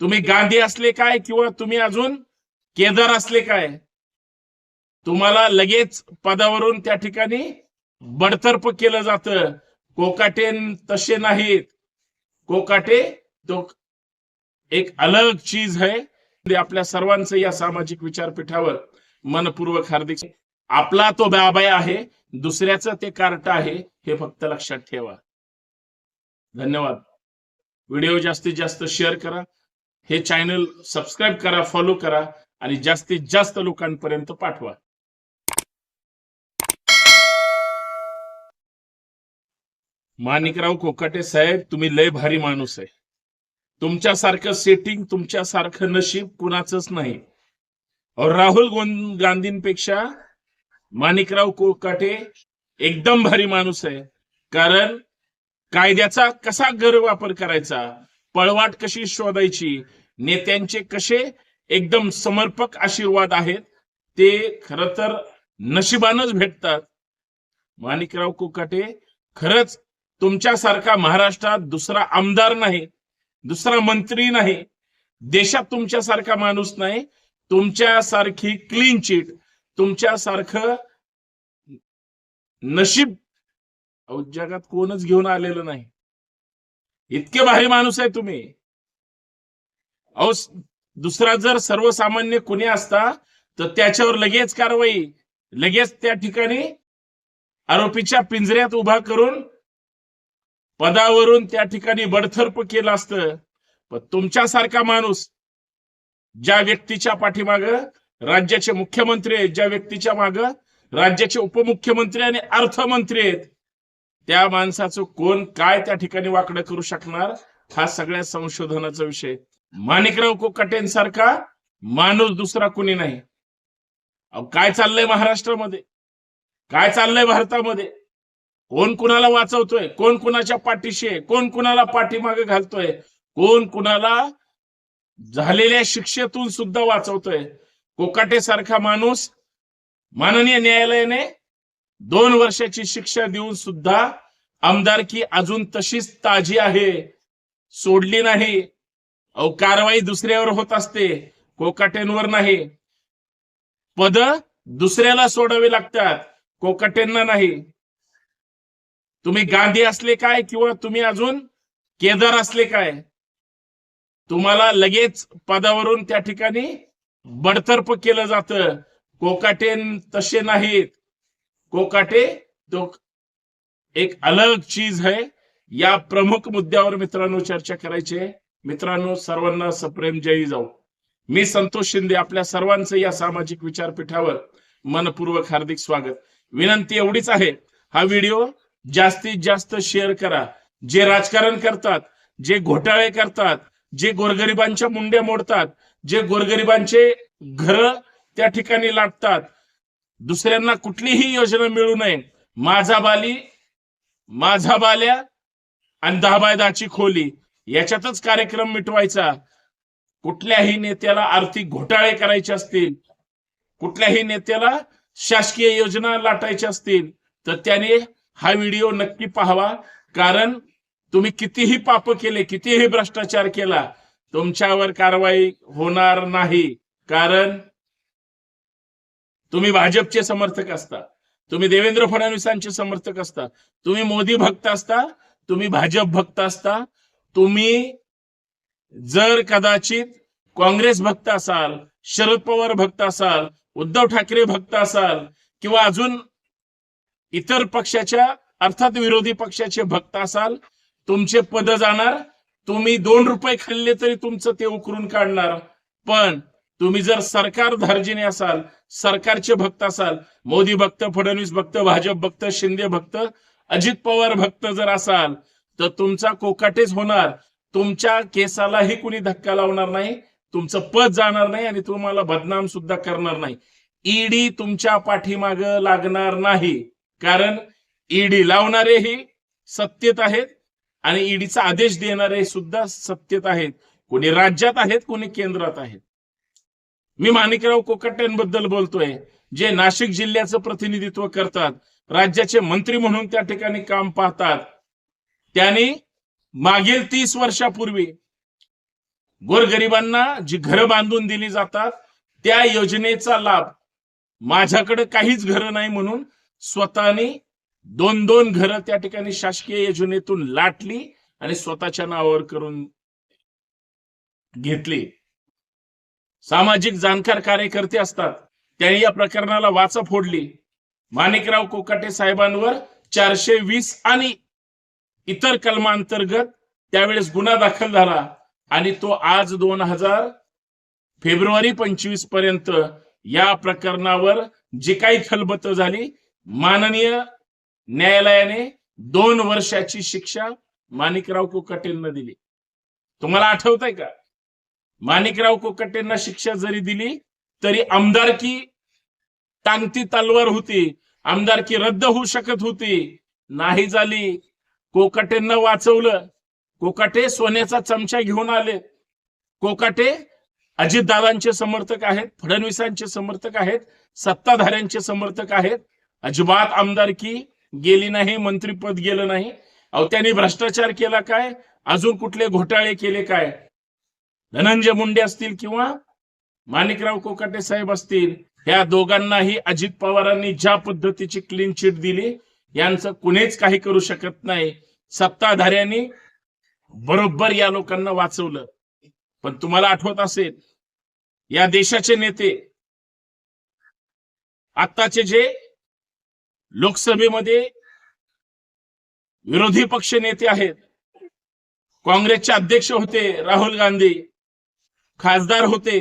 तुम्ही गांधी असले काय किंवा तुम्ही अजून केदार असले काय? तुम्हाला लगेच पदावरून त्या ठिकाणी बडतर्फ केलं जातं. कोकाटे तसे नाहीत. कोकाटे तो एक अलग चीज है ते आपल्या सर्वांचं या सामाजिक विचारपीठावर मनपूर्वक हार्दिक आपला तो बाबाय आहे. दुसऱ्याचं ते कार्ट आहे. हे फक्त लक्षात ठेवा. धन्यवाद. व्हिडिओ जास्तीत जास्त शेअर करा. हे चॅनल सबस्क्राईब करा फॉलो करा आणि जास्तीत जास्त लोकांपर्यंत पाठवा. माणिकराव कोकाटे साहेब तुम्ही लय भारी माणूस आहे. तुमच्यासारखं सेटिंग तुमच्यासारखं नशीब कुणाचंच नाही. और राहुल गांधींपेक्षा माणिकराव कोकाटे एकदम भारी माणूस आहे. कारण कायद्याचा कसा गैरवापर करायचा? पळवाट कशी शोधायची? नेत्यांचे कसे एकदम समर्पक आशीर्वाद आहेत ते खर तर नशिबानच भेटतात. माणिकराव कुकाटे खरंच तुमच्यासारखा महाराष्ट्रात दुसरा आमदार नाही दुसरा मंत्री नाही देशात तुमच्यासारखा माणूस नाही तुमच्यासारखी क्लीन चिट तुमच्यासारखं नशीब जगात कोणच घेऊन आलेलं नाही. इतके भारी माणूस आहे तुम्ही. अहो दुसरा जर सर्वसामान्य कुणी असता तर त्याच्यावर लगेच कारवाई लगेच त्या ठिकाणी आरोपीच्या पिंजऱ्यात उभा करून पदावरून त्या ठिकाणी बडथर्प केलं असतं. पण तुमच्यासारखा माणूस ज्या व्यक्तीच्या पाठीमाग राज्याचे मुख्यमंत्री आहेत ज्या व्यक्तीच्या माग राज्याचे उपमुख्यमंत्री आणि अर्थमंत्री आहेत त्या माणसाचं कोण काय त्या ठिकाणी वाकडं करू शकणार हा सगळ्या संशोधनाचा विषय. माणिकराव कोकाटेंसारखा माणूस दुसरा कुणी नाही. अहो, काय चाललंय महाराष्ट्रामध्ये? काय चाललंय भारतामध्ये? कोण कुणाला वाचवतोय? कोण कुणाच्या पाठीशी आहे? कोण कुणाला पाठीमागे घालतोय? कोण कुणाला झालेल्या शिक्षेतून सुद्धा वाचवतोय? कोकाटे सारखा माणूस माननीय न्यायालयाने दोन वर्षाची शिक्षा देऊन सुद्धा आमदारकी अजून तशीच ताजी आहे. सोडली नाही. अहो कारवाई दुसऱ्यावर होत असते. कोकाटेंवर नाही. पद दुसऱ्याला सोडावे लागतात. कोकाटेंना नाही. तुम्ही गांधी असले काय किंवा तुम्ही अजून केदार असले काय? तुम्हाला लगेच पदावरून त्या ठिकाणी बडतर्फ केलं जातं. कोकाटेन तसे नाहीत. कोकाटे तो एक अलग चीज है। या प्रमुख मुद्द्यावर मित्रांनो चर्चा करायची आहे। मित्रांनो सर्वांना सप्रेम जयी जाऊ। मी संतोष शिंदे आपल्या सर्वांचं या सामाजिक विचारपीठावर मनपूर्वक हार्दिक स्वागत। विनंती एवढीच आहे हा व्हिडिओ जास्तीत जास्त शेअर करा। जे राजकारण करतात जे घोटाळे करतात जे गोरगरिबांच्या मुंड्या मोडतात जे गोरगरिबांचे घर त्या ठिकाणी लाटतात दुसऱ्यांना कुठलीही योजना मिळू नये. माझा बाली माझा बाल्या आणि दहा बाय दहाची खोली. याच्यातच कार्यक्रम मिटवायचा. कुठल्याही नेत्याला आर्थिक घोटाळे करायचे असतील कुठल्याही नेत्याला शासकीय योजना लाटायच्या असतील तर त्याने हा व्हिडिओ नक्की पाहावा. कारण तुम्ही कितीही पाप केले कितीही भ्रष्टाचार केला तुमच्यावर कारवाई होणार नाही. कारण तुम्ही भाजपचे समर्थक असता. तुम्ही देवेंद्र फडणवीसांचे समर्थक असता. तुम्ही मोदी भक्त असता. तुम्ही भाजप भक्त असता. तुम्ही जर कदाचित काँग्रेस भक्त असाल शरद पवार भक्त असाल उद्धव ठाकरे भक्त असाल किंवा अजून इतर पक्षाच्या अर्थात विरोधी पक्षाचे भक्त असाल तुमचे पद जाणार. तुम्ही दोन रुपये खाल्ले तरी तुमचं ते उकरून काढणार. पण तुम्ही जर सरकार धार्जिने असाल सरकारचे भक्त असाल मोदी भक्त फडणवीस भक्त भाजप भक्त शिंदे भक्त अजित पवार भक्त जर असाल तर तुमचा कोकाटेच होणार. तुमच्या केसालाही कुणी धक्का लावणार नाही तुमचं पद जाणार नाही आणि तुम्हाला बदनाम सुद्धा करणार नाही. ईडी तुमच्या पाठीमाग लागणार नाही. कारण ईडी लावणारेही सत्तेत आहेत आणि ईडीचा आदेश देणारे सुद्धा सत्तेत आहेत. कोणी राज्यात आहेत कोणी केंद्रात आहेत. मी माणिकराव कोकट्यांबद्दल बोलतोय जे नाशिक जिल्ह्याचं प्रतिनिधित्व करतात राज्याचे मंत्री म्हणून त्या ठिकाणी काम पाहतात. त्यांनी मागील तीस वर्षापूर्वी गोरगरिबांना जी घरं बांधून दिली जातात त्या योजनेचा लाभ माझ्याकडे काहीच घरं नाही म्हणून स्वतःने दोन दोन घरं त्या ठिकाणी शासकीय योजनेतून लाटली आणि स्वतःच्या नावावर करून घेतली. सामाजिक जाणकार कार्यकर्ते असतात. त्यांनी या प्रकरणाला वाचा फोडली. माणिकराव कोकाटे साहेबांवर चारशे वीस आणि इतर कलमांतर्गत त्यावेळेस गुन्हा दाखल झाला आणि तो आज दोन हजार फेब्रुवारी पंचवीसपर्यंत या प्रकरणावर जी काही खलबत झाली माननीय न्यायालयाने दोन वर्षाची शिक्षा माणिकराव कोकाटेंना दिली. तुम्हाला आठवत का? माणिकराव कोकटेंना शिक्षा जरी दिली तरी आमदारकी टांगती तलवार होती आमदारकी रद्द होऊ शकत होती नाही झाली. कोकाटेंना वाचवलं. कोकाटे सोन्याचा चमचा घेऊन आले. कोकाटे अजितदादांचे समर्थक आहेत फडणवीसांचे समर्थक आहेत सत्ताधाऱ्यांचे समर्थक आहेत. अजिबात आमदारकी गेली नाही मंत्रीपद गेलं नाही. अहो त्यांनी भ्रष्टाचार केला काय? अजून कुठले घोटाळे केले काय? धनंजय मुंडे असतील किंवा माणिकराव कोकाटे साहेब असतील या दोघांनाही अजित पवारांनी ज्या पद्धतीची क्लीन चिट दिली यांचं कुणीच काही करू शकत नाही. सत्ताधाऱ्यांनी बरोबर या लोकांना वाचवलं. पण तुम्हाला आठवत असेल या देशाचे नेते आत्ताचे जे लोकसभेमध्ये विरोधी पक्ष नेते आहेत काँग्रेसचे अध्यक्ष होते राहुल गांधी खासदार होते.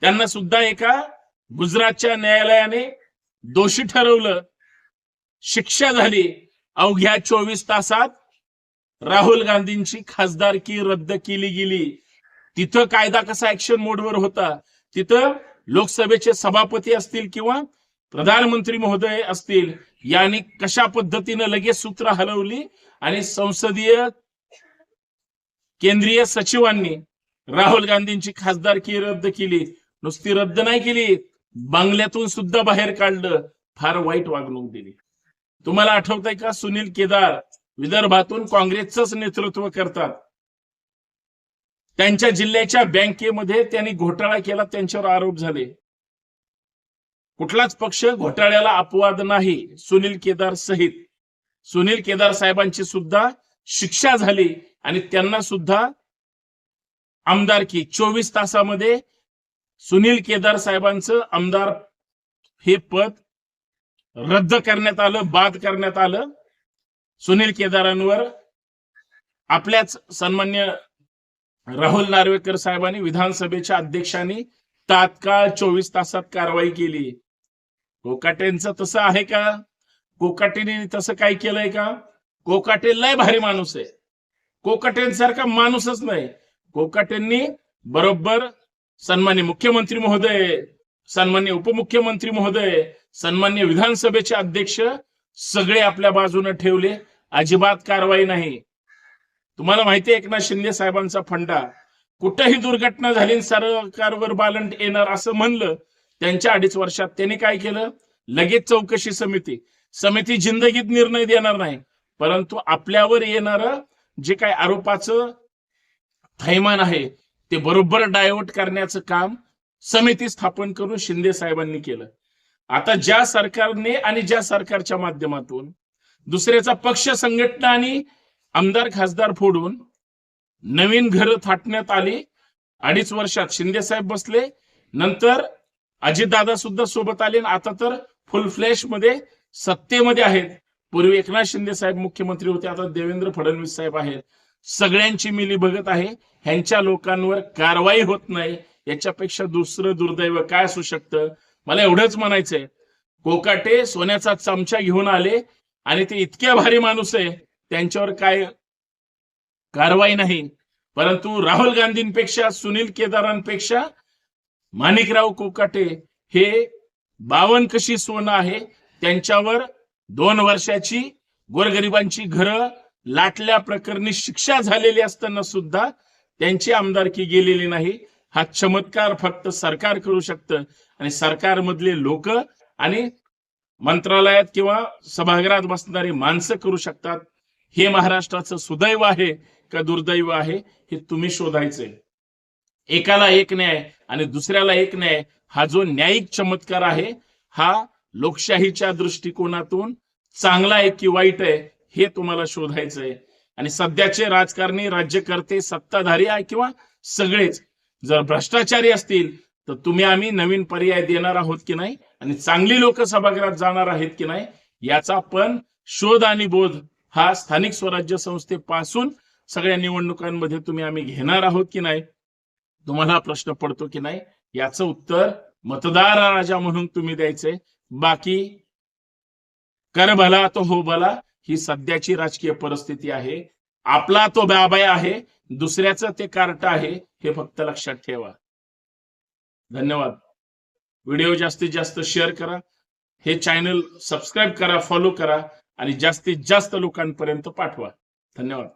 त्यांना सुद्धा एका गुजरातच्या न्यायालयाने दोषी ठरवलं. शिक्षा झाली. अवघ्या चोवीस तासात राहुल गांधींची खासदारकी रद्द केली गेली. तिथं कायदा कसा ऍक्शन मोडवर होता? तिथं लोकसभेचे सभापती असतील किंवा प्रधानमंत्री महोदय असतील यांनी कशा पद्धतीनं लगेच सूत्र हलवली आणि संसदीय केंद्रीय सचिवांनी राहुल गांधींची खासदारकी रद्द केली. नुसती रद्द नाही केली बंगल्यातून सुद्धा बाहेर काढलं फार वाईट वागणूक दिली. तुम्हाला आठवतंय का सुनील केदार विदर्भातून काँग्रेसच नेतृत्व करतात? त्यांच्या जिल्ह्याच्या बँकेमध्ये त्यांनी घोटाळा केला त्यांच्यावर आरोप झाले. कुठलाच पक्ष घोटाळ्याला अपवाद नाही सुनील केदार सहित. सुनील केदार साहेबांची सुद्धा शिक्षा झाली आणि त्यांना सुद्धा आमदारकी चोवीस तासामध्ये सुनील केदार साहेबांचं आमदार हे पद रद्द करण्यात आलं बाद करण्यात आलं. सुनील केदारांवर आपल्याच सन्मान्य राहुल नार्वेकर साहेबांनी विधानसभेच्या अध्यक्षांनी तात्काळ चोवीस तासात कारवाई केली. कोकाटेंचं तसं आहे का? कोकाटेने तसं काय केलंय का? कोकाटे लय भारी माणूस आहे. कोकाटेंसारखा माणूसच नाही. कोकाटेंनी बरोबर सन्मान्य मुख्यमंत्री महोदय सन्मान्य उपमुख्यमंत्री महोदय सन्मान्य विधानसभेचे अध्यक्ष सगळे आपल्या बाजूने ठेवले. अजिबात कारवाई नाही. तुम्हाला माहिती आहे एकनाथ शिंदे साहेबांचा फंडा. कुठंही दुर्घटना झाली सरकारवर बालंट येणार असं म्हणलं त्यांच्या अडीच वर्षात त्यांनी काय केलं? लगेच चौकशी समिती. समिती जिंदगीत निर्णय देणार नाही. परंतु आपल्यावर येणार जे काय आरोपाचं थैमान आहे. ते बरोबर डायव्हर्ट करण्याचं काम समिती स्थापन करून शिंदे साहेबांनी केलं. आता ज्या सरकारने आणि ज्या सरकारच्या माध्यमातून दुसऱ्याचा पक्ष संघटना आणि आमदार खासदार फोडून नवीन घरं थाटण्यात आली. अडीच वर्षात शिंदे साहेब बसले. नंतर अजितदादा सुद्धा सोबत आले. आता तर फुल फ्लॅशमध्ये सत्तेमध्ये आहेत. पूर्वी एकनाथ शिंदे साहेब मुख्यमंत्री होते. आता देवेंद्र फडणवीस साहेब आहेत. सगळ्यांची मिली बघत आहे. ह्यांच्या लोकांवर कारवाई होत नाही. याच्यापेक्षा दुसरं दुर्दैव काय असू शकतं? मला एवढंच म्हणायचंय. कोकाटे सोन्याचा चमचा घेऊन आले आणि ते इतक्या भारी माणूस आहे. त्यांच्यावर काय कारवाई नाही. परंतु राहुल गांधींपेक्षा सुनील केदारांपेक्षा माणिकराव कोकाटे हे बावन कशी सोनं आहे? त्यांच्यावर दोन वर्षाची गोरगरिबांची घरं लाटल्या प्रकरणी शिक्षा झालेली असताना सुद्धा त्यांची आमदारकी गेलेली नाही. हा चमत्कार फक्त सरकार करू शकतं आणि सरकारमधले लोक आणि मंत्रालयात किंवा सभागृहात बसणारी माणसं करू शकतात. हे महाराष्ट्राचं सुदैव आहे का दुर्दैव आहे हे तुम्ही शोधायचंय. एकाला एक न्याय आणि दुसऱ्याला एक न्याय हा जो न्यायिक चमत्कार आहे हा लोकशाहीच्या दृष्टिकोनातून चांगला आहे की वाईट आहे हे तुम्हाला शोधायचं आहे आणि सध्याचे राजकारणी राज्यकर्ते सत्ताधारी आहे किंवा सगळेच. जर भ्रष्टाचारी असतील तर तुम्ही आम्ही नवीन पर्याय देणार आहोत की नाही? आणि चांगली लोक सभागृहात जाणार आहेत की नाही? याचा पण शोध आणि बोध हा स्थानिक स्वराज्य संस्थेपासून सगळ्या निवडणुकांमध्ये तुम्ही आम्ही घेणार आहोत की नाही? तुम्हाला प्रश्न पडतो की नाही? याचं उत्तर मतदार राजा म्हणून तुम्ही द्यायचंय. बाकी कर भला तो हो भला. ही सध्याची राजकीय परिस्थिती आहे. आपला तो बाबाय आहे. दुसऱ्याचं ते कार्ट आहे. हे फक्त लक्षात ठेवा. धन्यवाद. व्हिडिओ जास्तीत जास्त शेअर करा. हे चॅनल सबस्क्राईब करा फॉलो करा आणि जास्तीत जास्त लोकांपर्यंत पाठवा. धन्यवाद.